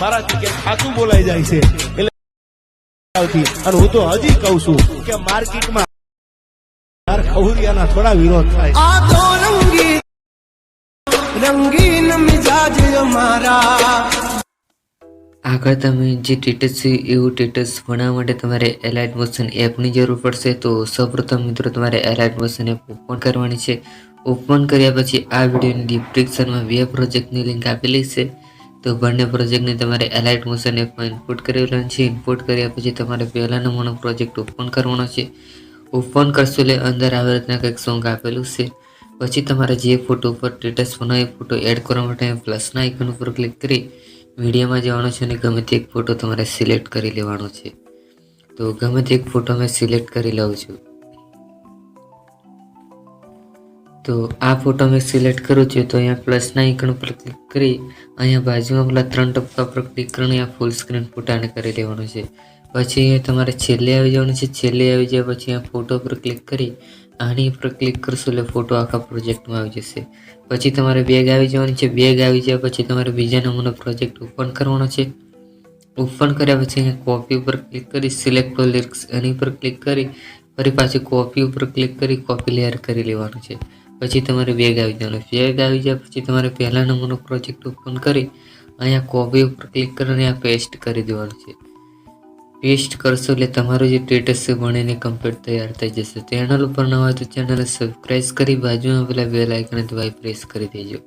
મારાથી કે ખાતું બોલાઈ જાય છે. એટલે આવતી. અને હું તો હજી કહું છું કે માર્કેટમાં ખહુરિયાના થોડા વિરોધ થાય. આ તો રંગી રંગીન મિજાજ અમારા. આગળ તમે જે ટેટસ છે એવું ટેટસ બનાવવા માટે તમારે એલાઇટ મોશન એપની જરૂર પડશે. તો સૌપ્રથમ મિત્રો તમારે એલાઇટ મોશન એપ ઓપન કરવાની છે. ઓપન કર્યા પછી આ વિડીયોની ડિસ્ક્રિપ્શનમાં બે પ્રોજેક્ટની લિંક આપેલી છે. તો બંને પ્રોજેક્ટને તમારે એલાઇટ મોશન એપમાં ઇનપુટ કરી લેવાનું છે. ઇનપુટ કર્યા પછી તમારે પહેલા નંબરનો પ્રોજેક્ટ ઓપન કરવાનો છે. ઓપન કરશો એટલે અંદર આવી રીતના કંઈક સોંગ આપેલું છે. પછી તમારે જે ફોટો ઉપર સ્ટેટસ બનાવે ફોટો એડ કરવા માટે પ્લસના આઇકન ઉપર ક્લિક કરી મીડિયામાં જવાનો છે અને ગમે તે એક ફોટો તમારે સિલેક્ટ કરી લેવાનો છે. તો ગમે તે એક ફોટો મેં સિલેક્ટ કરી લઉં છું. તો આ ફોટો મેં સિલેક્ટ કરું છું, તો અહીંયા પ્લસના આઇકન ઉપર ક્લિક કરી અહીંયા બાજુમાં પેલા ત્રણ ટપકા પર ક્લિક કરીને અહીંયા ફૂલ સ્ક્રીન ફોટાને કરી લેવાનું છે. પછી અહીંયા તમારે છેલ્લે આવી જવાનું છે, છેલ્લે આવી જાય પછી અહીંયા ફોટો પર ક્લિક કરી આની ઉપર ક્લિક કરશો એટલે ફોટો આખા પ્રોજેક્ટમાં આવી જશે. પછી તમારે બેગ આવી જવાની છે બેગ આવી જાય પછી તમારે બીજા નંબરનો પ્રોજેક્ટ ઓપન કરવાનો છે. ઓપન કર્યા પછી અહીંયા કોપી ઉપર ક્લિક કરી સિલેક્ટ લિરિક્સ એની ઉપર ક્લિક કરી, ફરી પાછી કોપી ઉપર ક્લિક કરી કોપી લેયર કરી લેવાનું છે. પછી તમારે બેગ આવી જવાનું બેગ આવી જાય પછી તમારે પહેલા નંબરનો પ્રોજેક્ટ ઓપન કરી અહીંયા કોપી ઉપર ક્લિક કરીને અહીંયા પેસ્ટ કરી દેવાનું છે. પેસ્ટ કરશો એટલે તમારું જે સ્ટેટસ છે ભણીને કમ્પ્લીટ તૈયાર થઈ જશે. ચેનલ ઉપર ન હોય તો ચેનલને સબસ્ક્રાઈબ કરી બાજુમાં પેલા બે લાઇકને દબાઈ પ્રેસ કરી દેજો.